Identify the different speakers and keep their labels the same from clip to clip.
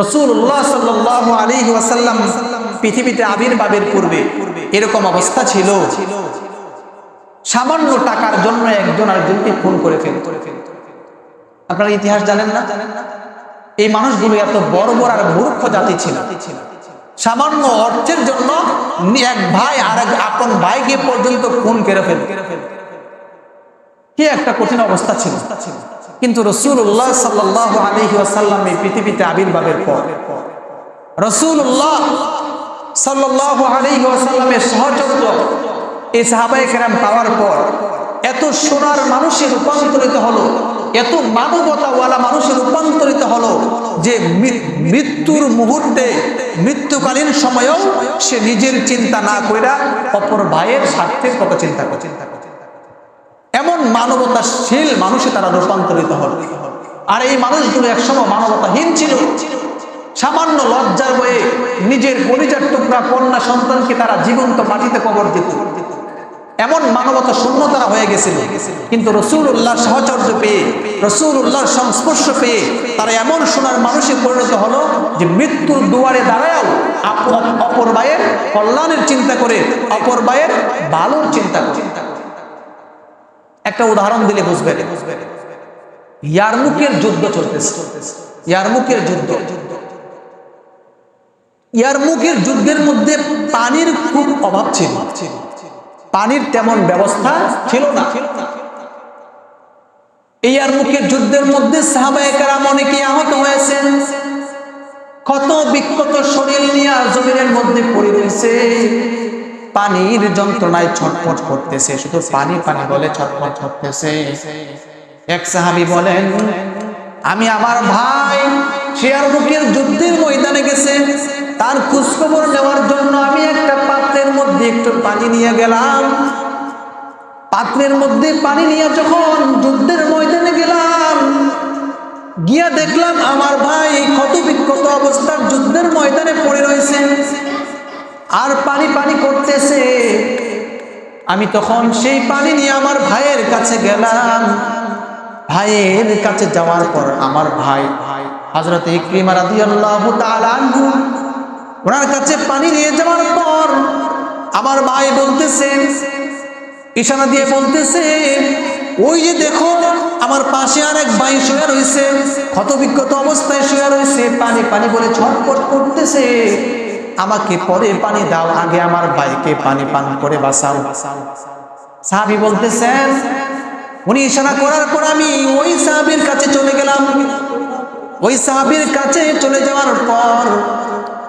Speaker 1: রসুল্লাহ সাল্লাহ আলী ওয়াসাল্লাম পৃথিবীতে আবির্ভাবের পূর্বে এরকম অবস্থা ছিল। সামান্য টাকার জন্য একজন আরেকজনকে খুন করে ফেলত। আপনারা ইতিহাস জানেন না? এই মানুষগুলো এত বড় বড় আর মূর্খ জাতি ছিল। সামান্য অর্থের জন্য এক ভাই আর এক আপন ভাইকে পর্যন্ত খুন করে ফেল কি একটা কঠিন অবস্থা ছিল। কিন্তু রসুল্লাহ সাল্লাহ আলহি আসাল্লাম এই পৃথিবীতে আবির্ভাবের পর। রসুল্লাহ সাল্লাহ আলহি আসাল্লামের সহচর্য এই সাহাবাই কেরাম পাওয়ার পর এত সোনার মানুষের রূপান্তরিত হলো, এত মানবতাওয়ালা মানুষের রূপান্তরিত হলো যে মৃত্যুর মুহূর্তে, মৃত্যুকালীন সময়েও সে নিজের চিন্তা না কইরা অপর ভাইয়ের স্বার্থের কথা চিন্তা করে চিন্তা করে এমন মানবতাশীল মানুষে তারা রূপান্তরিত হল। আর এই মানুষগুলো একসময় মানবতাহীন ছিল। সামান্য লজ্জার বয়ে নিজের পরিচার টুকরা কন্যা সন্তানকে তারা জীবন্ত মাটিতে কবর দিত। এমন মানবতা শূন্য তারা হয়ে গেছিল। কিন্তু রসুল উল্লাহ সহচর্য পেয়ে রসুল উল্লাহর সংস্পর্শ পেয়ে তারা এমন সোনার মানুষে পরিণত হলো যে মৃত্যুর দুয়ারে দাঁড়ায়ও অপর ভাইয়ের কল্যাণের চিন্তা করে, অপর ভাইয়ের ভালোর চিন্তা করে। একটা উদাহরণ দিলে বুঝবে ইয়ারমুকের যুদ্ধ চলতেছে। ইয়ারমুকের যুদ্ধ। ইয়ারমুকের যুদ্ধের মধ্যে পানির খুব অভাব ছিল। পানির তেমন ব্যবস্থা ছিল না। এই ইয়ারমুকের যুদ্ধের মধ্যে সাহাবায়কারাম অনেকে আহত হয়েছেন। কত বিক্ষত শরীর নিয়ে জমিনের মধ্যে পড়ে রয়েছে। পানির যন্ত্রণায় ছটফট করতেছে। শুধু পানি পানি বলে ছটফট করতেছে। এক সাহাবি বলেন, আমি আমার ভাই শেয়ার বুকের যুদ্ধের ময়দানে গেছে। তার খোঁজখবর নেওয়ার জন্য আমি একটা পাত্রের মধ্যে একটু পানি নিয়ে গেলাম। পাত্রের মধ্যে পানি নিয়ে যখন যুদ্ধের ময়দানে গেলাম, গিয়া দেখলাম আমার আমি তখন সেই পানি নিয়ে আমার ভাইয়ের কাছে গেলাম। ভাইয়ের কাছে যাওয়ার পর আমার ভাই হজরত ইকরিমা তাআলা আনহু, ওনার কাছে পানি নিয়ে যাওয়ার পর আমার ভাই বলতেছে, ইশারা দিয়ে বলতেছে, ওই যে দেখো, আমার পাশে আরেক ভাই শুয়ে রয়েছে, ক্ষতবিক্ষত অবস্থায় শুয়ে রয়েছে, পানি পানি বলে ছটপট করতেছে। আমাকে পরে পানি দাও, আগে আমার ভাইকে পানি পান করে বাঁচাও। সাহাবি বলতেছেন, উনি ইশারা করার পর আমি ওই সাহাবির কাছে চলে গেলাম। ওই সাহাবির কাছে চলে যাওয়ার পর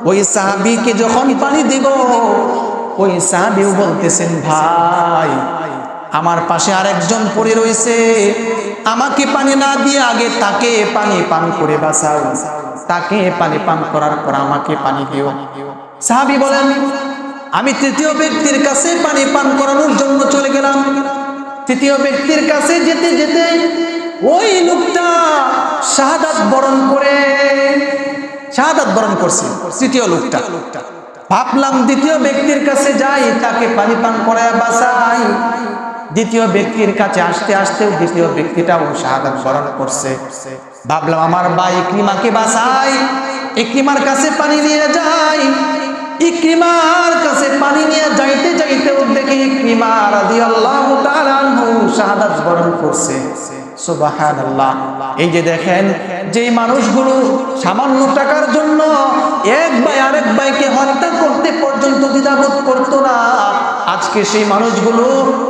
Speaker 1: ওই সাহাবিকে যখন পানি দিব, ওই সাহাবিও বলতেছেন, ভাই, আমার পাশে আরেকজন পড়ে রয়েছে। আমাকে পানি না দিয়ে আগে তাকে পানি পান করে বাঁচাও। তাকে পানি পান করার পর আমাকে পানি দিও। সাহাবি বলেন, আমি তৃতীয় ব্যক্তির কাছে পানি পান করানোর জন্য চলে গেলাম। তৃতীয় ব্যক্তির কাছে যেতে যেতে ওই লোকটা শাহাদাত বরণ করে, শাহাদাত বরণ করছে, তৃতীয় লোকটা। ভাবলাম দ্বিতীয় ব্যক্তির কাছে যাই, তাকে পানি পান করায় বাঁচাই। দ্বিতীয় ব্যক্তির কাছে আসতে আসতে দ্বিতীয় ব্যক্তিটাও শাহাদাত বরণ করছে। ভাবলাম, আমার ভাই ইকরিমাকে বাঁচাই, ইকরিমার কাছে পানি নিয়ে যাই। ইকরিমার কাছে পানি নিয়ে এই যে দেখেন, যেই মানুষগুলো সামান্য টাকার জন্য এক ভাই আরেক ভাইকে হত্যা করতে পর্যন্ত দ্বিধাবোধ করতো না, আজকে সেই মানুষগুলো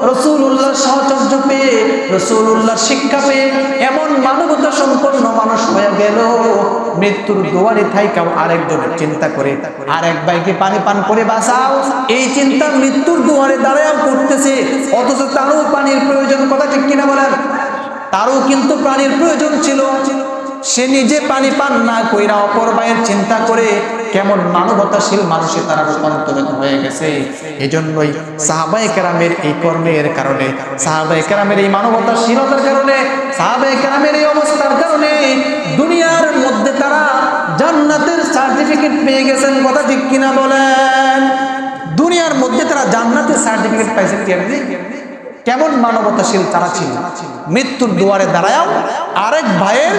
Speaker 1: রসুল্লাহ সহচর্য পেয়ে রসুল্লাহ শিক্ষা পেয়ে এমন মানবতা সম্পন্ন মানুষ হয়ে গেল, মৃত্যুর দুয়ারে থাইকাও আরেকজনের চিন্তা করে, আরেক ভাইকে পানি পান করে বাঁচাও। এই চিন্তা মৃত্যুর দুয়ারে দাঁড়াও করতেছে, অথচ তারও পানির প্রয়োজন, কথা ঠিক কিনা বলেন? তারও কিন্তু পানির প্রয়োজন ছিল। সে নিজে পানি পান না কইরা অপর ভাইয়ের চিন্তা করে কেমন মানবতাশীল মানুষে তারা রূপান্তরিত হয়ে গেছে। এজন্যই সাহাবাই কেরামের এই কর্মের কারণে সাহাবাই কেরামের এই মানবতাশীলতার কারণে সাহাবাই কেরামের এই অবস্থার কারণে দুনিয়ার মধ্যে তারা জান্নাতের সার্টিফিকেট পেয়ে গেছেন, কথা ঠিক কিনা বলেন? দুনিয়ার মধ্যে তারা জান্নাতের সার্টিফিকেট পাইছেন কেমনি? কেমন মানবতাশীল তারা ছিল? মৃত্যুর দুয়ারে দাঁড়ায় আরেক ভাইয়ের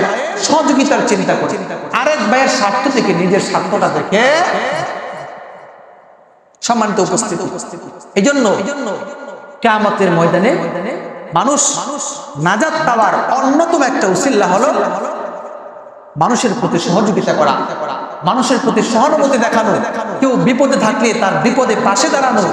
Speaker 1: সহযোগিতার চিন্তা করে। আরেক ভাইয়ের স্বার্থ থেকে নিজের স্বার্থটা দেখে সম্মানিত উপস্থিত। এই জন্য কেয়ামতের ময়দানে মানুষ নাজাত পাওয়ার অন্যতম একটা উসিল্লা হলো মানুষের প্রতি সহযোগিতা করা। মানুষের প্রতি সহানুভূতি দেখানো। কেউ বিপদে থাকলে তার বিপদে পাশে দাঁড়ানো।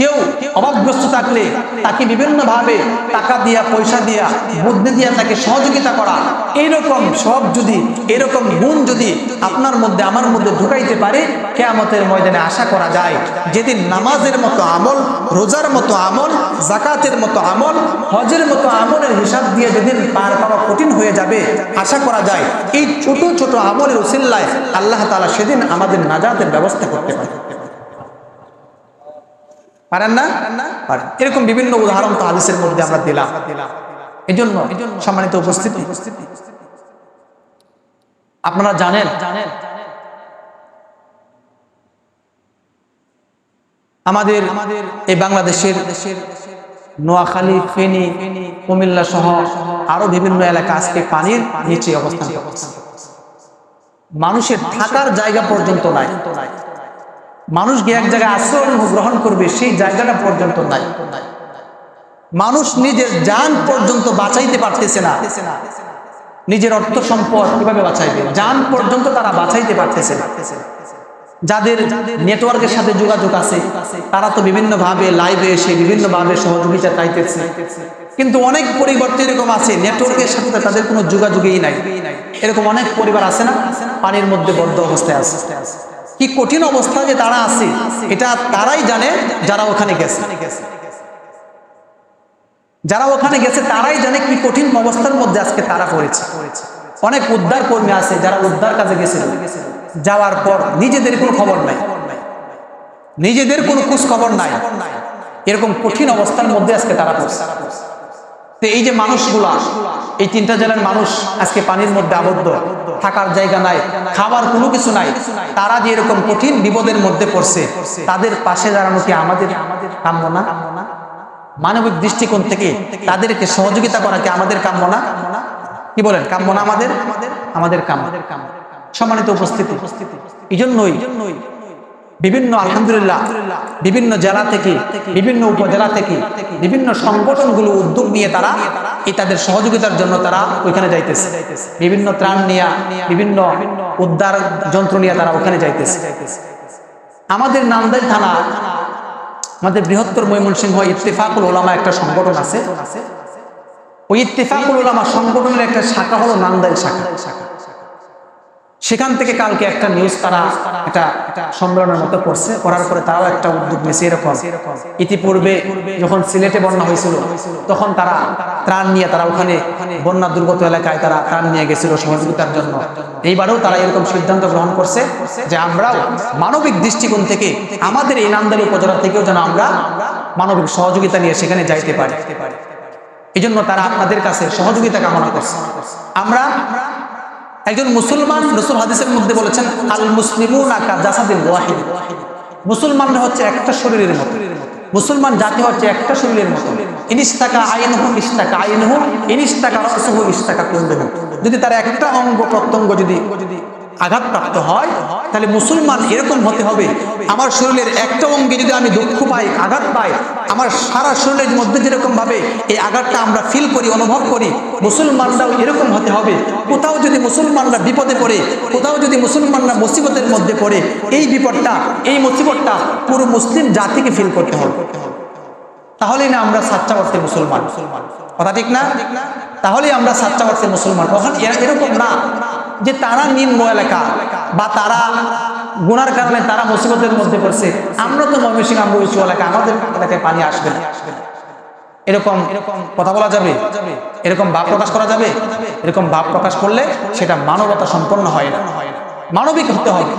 Speaker 1: কেউ অভাবগ্রস্ত থাকলে তাকে বিভিন্ন ভাবে টাকা দিয়া, পয়সা দিয়া, বুদ্ধি দিয়া তাকে সহযোগিতা করা। এইরকম সব যদি এরকম গুণ যদি আপনার মধ্যে, আমার মধ্যে ঢুকাইতে পারে, কেয়ামতের ময়দানে আশা করা যায় যেদিন নামাজের মতো আমল, রোজার মতো আমল জাকাতের মতো আমল, হজের মতো আমলের হিসাব দিয়ে যেদিন পার পাওয়া কঠিন হয়ে যাবে, আশা করা যায়। এই ছোট ছোট আমলের উসিল্লায় আল্লাহ তাআলা সেদিন আমাদের নাজাতের ব্যবস্থা করতে পারে পারেন না? পারেন। এরকম বিভিন্ন উদাহরণ তো হাদিসের মধ্যে আমরা দিলাম। এই জন্য সম্মানিত উপস্থিতি। আপনারা জানেন? জানেন আমাদের আমাদের এই বাংলাদেশের দেশের নোয়াখালী, ফেনী, কুমিল্লা সহ আরও বিভিন্ন এলাকা আজকে পানির নিচে অবস্থান মানুষের থাকার জায়গা পর্যন্ত নাই। মানুষ গিয়ে এক জায়গায় আশ্রয় গ্রহণ করবে, সেই জায়গাটা পর্যন্ত নাই। মানুষ নিজের যান পর্যন্ত বাঁচাইতে পারতেছে না। নিজের অর্থ সম্পদ কীভাবে বাঁচাইবে? যান পর্যন্ত তারা বাঁচাইতে পারতেছে না। যাদের নেটওয়ার্কের সাথে যোগাযোগ আছে, তারা তো বিভিন্ন ভাবে লাইভে এসে বিভিন্ন ভাবে সহযোগিতা চাইতেছে। কিন্তু অনেক পরিবর্তন এরকম আছে, নেটওয়ার্কের সাথে তাদের কোনো যোগাযোগই নাই। এরকম অনেক পরিবার আছে না? পানির মধ্যে বদ্ধ অবস্থায় আছে। কি কঠিন অবস্থা যে তারা আছে, এটা তারাই জানে যারা ওখানে গেছে। যারা ওখানে গেছে, তারাই জানে কি কঠিন অবস্থার মধ্যে আজকে তারা পড়েছে। অনেক উদ্ধার কর্মী আছে যারা উদ্ধার কাজে গেছিল। যাওয়ার পর নিজেদের কোনো খবর নাই। নিজেদের কোনো খোঁজ খবর নাই। এরকম কঠিন অবস্থার মধ্যে আজকে তারা পড়ছে। তো এই যে মানুষগুলা, এই তিনটা জেলার মানুষ আজকে পানির মধ্যে আবদ্ধ, থাকার জায়গা নাই, খাবার কোনো কিছু নাই। তারা যে এরকম কঠিন বিপদের মধ্যে পড়ছে, তাদের পাশে দাঁড়ানো কি আমাদের কাম্য না? মানবিক দৃষ্টিকোণ থেকে তাদেরকে সহযোগিতা করা কি আমাদের কাম্য না? কি বলেন, কাম্য না আমাদের? আমাদের কাম্য। সম্মানিত উপস্থিতি এই জন্যই বিভিন্ন আলহামদুলিল্লাহ, বিভিন্ন জেলা থেকে, বিভিন্ন উপজেলা থেকে, বিভিন্ন সংগঠনগুলো উদ্যোগ নিয়ে তারা এই তাদের সহযোগিতার জন্য তারা ওইখানে যাইতেছে। বিভিন্ন ত্রাণ নিয়ে, বিভিন্ন উদ্ধার যন্ত্র নিয়ে তারা ওখানে যাইতেছে। আমাদের নান্দাই থানা, আমাদের বৃহত্তর ময়মনসিংহ ইত্তেফাকুল ওলামা একটা সংগঠন আছে। ওই ইত্তেফাকুল ওলামা সংগঠনের একটা শাখা হলো নান্দাইল শাখা। সেখান থেকে কালকে একটা নিউজ তারা এটা সম্মেলনের মতো করছে, করার পরে তারাও একটা উদ্যোগ নিয়েছে এরকম। ইতিপূর্বে যখন সিলেটে বন্যা হয়েছিল, তখন তারা ত্রাণ নিয়ে তারা ওখানে বন্যা দুর্গত এলাকায় তারা ত্রাণ নিয়ে গেছিল সহযোগিতার জন্য। এইবারেও তারা এরকম সিদ্ধান্ত গ্রহণ করছে যে আমরাও মানবিক দৃষ্টিকোণ থেকে আমাদের এই নান্দারি উপজেলা থেকেও যেন আমরা মানবিক সহযোগিতা নিয়ে সেখানে যাইতে পারি। এই জন্য তারা আপনাদের কাছে সহযোগিতা কামনা করছে। আমরা একজন মুসলমান রসুল হাদিসের মধ্যে বলেছেন, আল মুসলিম ওয়াহিদ। মুসলমানরা হচ্ছে একটা শরীরের মতো। মুসলমান জাতি হচ্ছে একটা শরীরের মতো। ইনিশ টাকা আইন হোক ইশ টাকা আইন হোক ইনিশ টাকা রস ইশ টাকা যদি তার একটা অঙ্গ প্রত্যঙ্গ যদি যদি আঘাতপ্রাপ্ত হয় তাহলে মুসলমান এরকম হতে হবে। আমার শরীরের একটা অঙ্গে যদি আমি দুঃখ পাই, আঘাত পাই, আমার সারা শরীরের মধ্যে যেরকম ভাবে এই আঘাতটা আমরা ফিল করি, অনুভব করি, মুসলমানরাও এরকম হতে হবে। কোথাও যদি মুসলমানরা বিপদে পড়ে, কোথাও যদি মুসলমানরা মুসিবতের মধ্যে পড়ে, এই বিপদটা, এই মুসিবতটা পুরো মুসলিম জাতিকে ফিল করতে হবে। তাহলেই না আমরা সাচ্চা অর্থে মুসলমান। কথা ঠিক না? তাহলেই আমরা সাচ্চা অর্থে মুসলমান। এরকম না। যে তারা নিম্ন এলাকা বা তারা গুনার কারণে তারা মুসিবতের মধ্যে পড়ছে, আমরা তো ময়মনসিং আমরা উঁচু এলাকা, আমাদের এলাকায় পানি আসবে এরকম এরকম কথা বলা যাবে? এরকম ভাব প্রকাশ করা যাবে? এরকম ভাব প্রকাশ করলে সেটা মানবতা সম্পন্ন হয় না। মানবিক হতে হবে।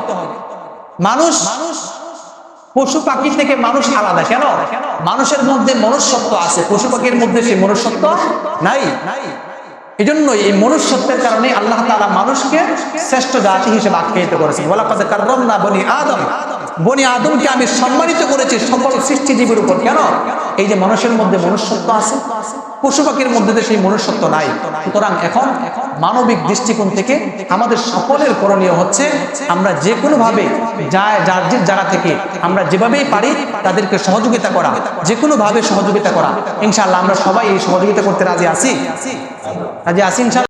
Speaker 1: মানুষ মানুষ পশু পাখি থেকে মানুষ আলাদা, কেন? মানুষের মধ্যে মনুষ্যত্ব আছে, পশু পাখির মধ্যে সেই মনুষ্যত্ব নাই। এই জন্য এই মনুষ্যত্বের কারণে আল্লাহ তালা মানুষকে শ্রেষ্ঠ জাতি হিসেবে আখ্যায়িত করেছেন। বলা কারণ না বনি আদম। বনি আদমকে আমি সম্মানিত করেছি সকল সৃষ্টিজীবীর উপর। কেন? এই যে মানুষের মধ্যে মনুষ্যত্ব আছে, পশু পাখির মধ্যে সেই মনুষ্যত্ব নাই। সুতরাং এখন মানবিক দৃষ্টিকোণ থেকে আমাদের সকলের করণীয় হচ্ছে আমরা যে কোনোভাবে যা যার যে জায়গা থেকে আমরা যেভাবেই পারি তাদেরকে সহযোগিতা করা, যে কোনোভাবে সহযোগিতা করা। ইনশাআল্লাহ আমরা সবাই এই সহযোগিতা করতে রাজি আছি। রাজি আছি ইনশাআল্লাহ।